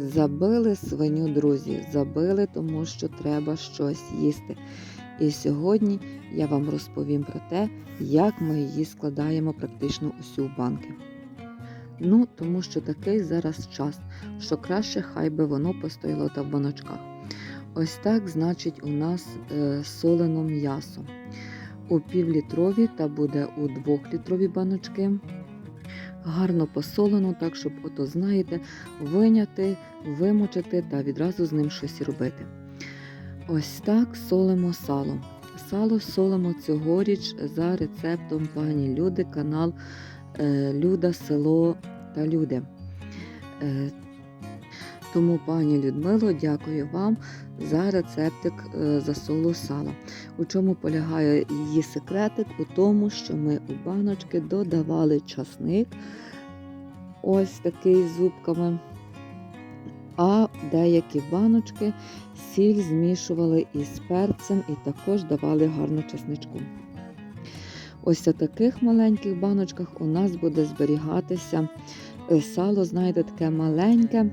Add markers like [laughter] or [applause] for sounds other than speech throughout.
Забили свиню, друзі, забили, тому що треба щось їсти. І сьогодні я вам розповім про те, як ми її складаємо практично усю в банки. Ну, тому що такий зараз час, що краще хай би воно постояло та в баночках. Ось так, значить, у нас е, солено м'ясо. У півлітрові та буде у двохлітрові баночки. Гарно посолено, так, щоб, ото, знаєте, виняти, вимочити та відразу з ним щось робити. Ось так солимо сало. Сало солимо цьогоріч за рецептом пані Люди, канал е, Люда, село та Люди. Тому, пані Людмило, дякую вам за рецептик е, засолу сала. У чому полягає її секретик? У тому, що ми у баночки додавали часник, ось такий з зубками. А деякі баночки сіль змішували із перцем і також давали гарну чесничку. Ось у таких маленьких баночках у нас буде зберігатися е, сало, знаєте, таке маленьке,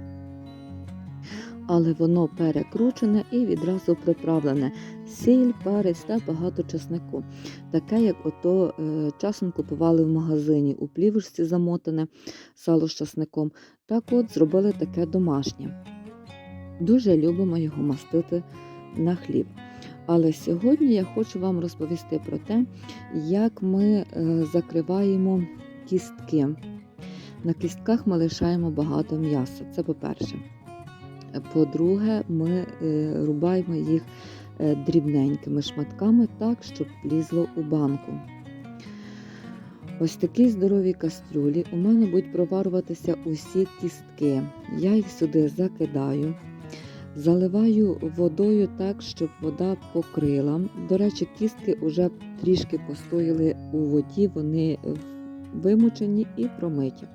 але воно перекручене і відразу приправлене. Сіль, перець та багато чеснику. Таке, як ото е, часом купували в магазині у плівушці замотане сало з часником. Так от зробили таке домашнє. Дуже любимо його мастити на хліб. Але сьогодні я хочу вам розповісти про те, як ми е, закриваємо кістки. На кістках ми лишаємо багато м'яса. Це по-перше. По-друге, ми е, рубаємо їх е, дрібненькими шматками так, щоб влізло у банку. Ось такі здорові кастрюлі у мене будуть проварюватися усі кістки. Я їх сюди закидаю, заливаю водою так, щоб вода покрила. До речі, кістки вже трішки постояли у воді, вони вимучені і промиті.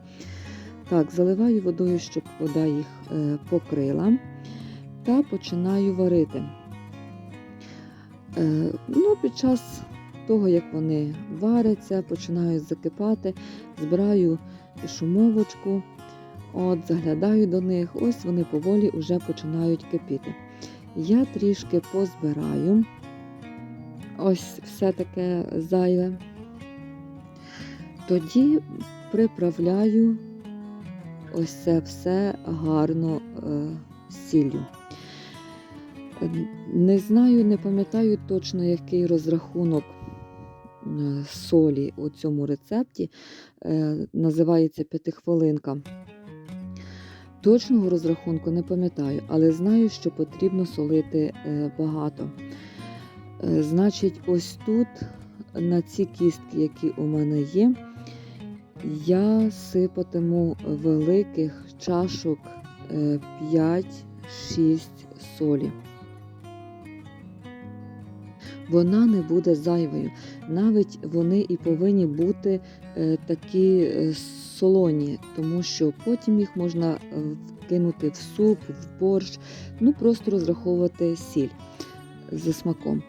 Так, заливаю водою, щоб вода їх е, покрила, та починаю варити. Е, ну, Під час того, як вони варяться, починають закипати, збираю шумовочку, от, заглядаю до них, ось вони поволі вже починають кипіти. Я трішки позбираю ось все таке зайве. Тоді приправляю ось це все гарно е, сіллю. Не знаю, не пам'ятаю точно, який розрахунок е, солі у цьому рецепті. Е, називається п'ятихвилинка. Точного розрахунку не пам'ятаю, але знаю, що потрібно солити е, багато. Е, значить, ось тут на ці кістки, які у мене є, я сипатиму великих чашок 5-6 солі. Вона не буде зайвою. Навіть вони і повинні бути е, такі е, солоні, тому що потім їх можна вкинути в суп, в борщ, ну просто розраховувати сіль за смаком.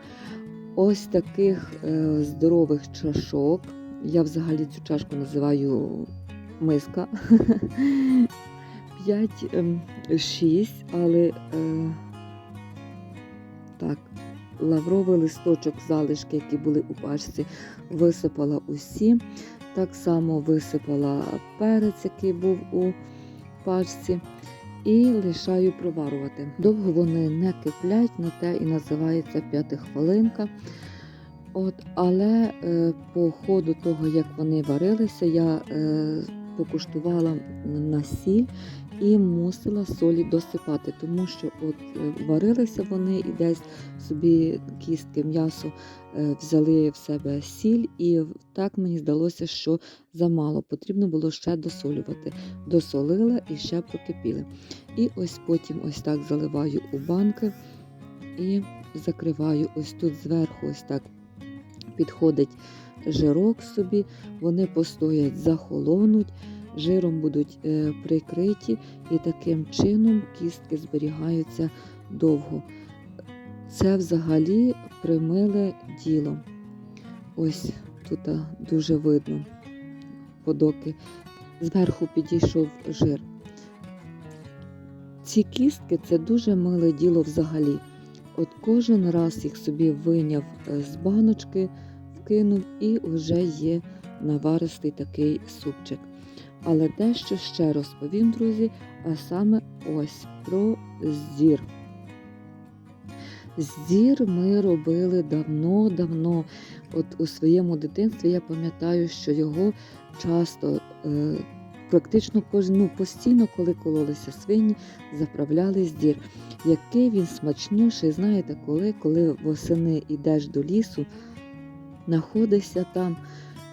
Ось таких е, здорових чашок. Я взагалі цю чашку називаю миска [laughs] 5-6, але е, так, лавровий листочок, залишки, які були у пачці, висипала усі. Так само висипала перець, який був у пачці, і лишаю проварувати. Довго вони не киплять, на те і називається п'ятихвилинка. От, Але е, по ходу того, як вони варилися, я е, покуштувала на сіль і мусила солі досипати, тому що от е, варилися вони і десь собі кістки м'ясо е, взяли в себе сіль, і так мені здалося, що замало. Потрібно було ще досолювати. Досолила і ще прокипіли. І ось потім ось так заливаю у банки і закриваю ось тут зверху, ось так підходить жирок собі, вони постоять, захолонуть, жиром будуть е, прикриті, і таким чином кістки зберігаються довго. Це взагалі примиле діло. Ось тут дуже видно, подоки зверху підійшов жир. Ці кістки це дуже миле діло взагалі. От кожен раз їх собі виняв е, з баночки, вкинув і вже є наваристий такий супчик. Але дещо ще розповім, друзі, а саме ось про зір. Зір ми робили давно-давно. От у своєму дитинстві я пам'ятаю, що його часто, е, практично кожен, ну, постійно, коли кололися свині, заправляли зір. Який він смачніший, знаєте, коли, коли восени йдеш до лісу, знаходишся там,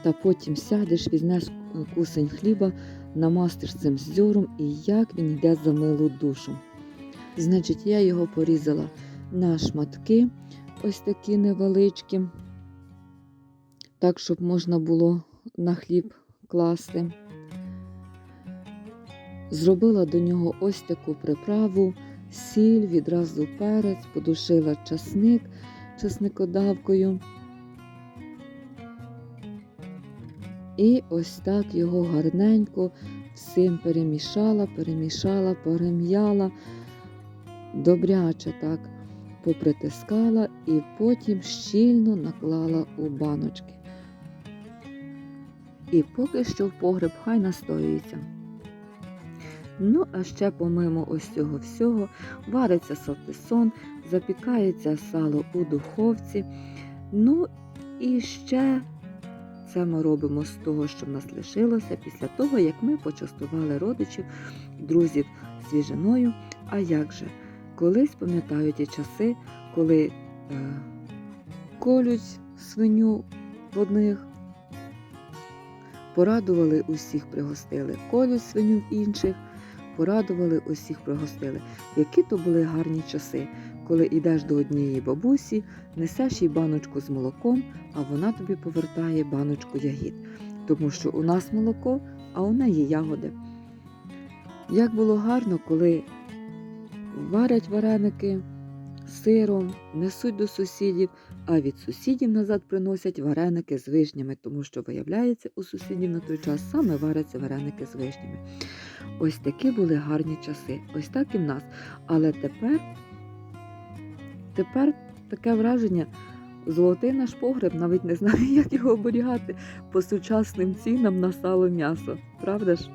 та потім сядеш, візьмеш кусень хліба, намастиш цим зьором, і як він йде за милу душу. Значить, я його порізала на шматки, ось такі невеличкі, так, щоб можна було на хліб класти. Зробила до нього ось таку приправу, сіль, відразу перець, подушила часник часникодавкою. І ось так його гарненько всім перемішала, перемішала, перем'яла, добряче так попритискала і потім щільно наклала у баночки. І поки що в погреб хай настоюється. Ну, а ще помимо ось цього всього вариться салтисон, запікається сало у духовці. Ну і ще це ми робимо з того, що в нас лишилося після того, як ми почастували родичів, друзів свіжиною. А як же? Колись пам'ятаю ті часи, коли е, колють свиню в одних, порадували усіх, пригостили, колють свиню в інших, порадували усіх, пригостили. Які то були гарні часи, коли йдеш до однієї бабусі, несеш їй баночку з молоком, а вона тобі повертає баночку ягід. Тому що у нас молоко, а у неї ягоди. Як було гарно, коли варять вареники сиром, несуть до сусідів, а від сусідів назад приносять вареники з вишнями, тому що, виявляється, у сусідів на той час саме варяться вареники з вишнями. Ось такі були гарні часи, ось так і в нас. Але тепер, тепер таке враження. Золотий наш погреб, навіть не знаю, [laughs] як його оберігати по сучасним цінам на сало м'ясо. Правда ж?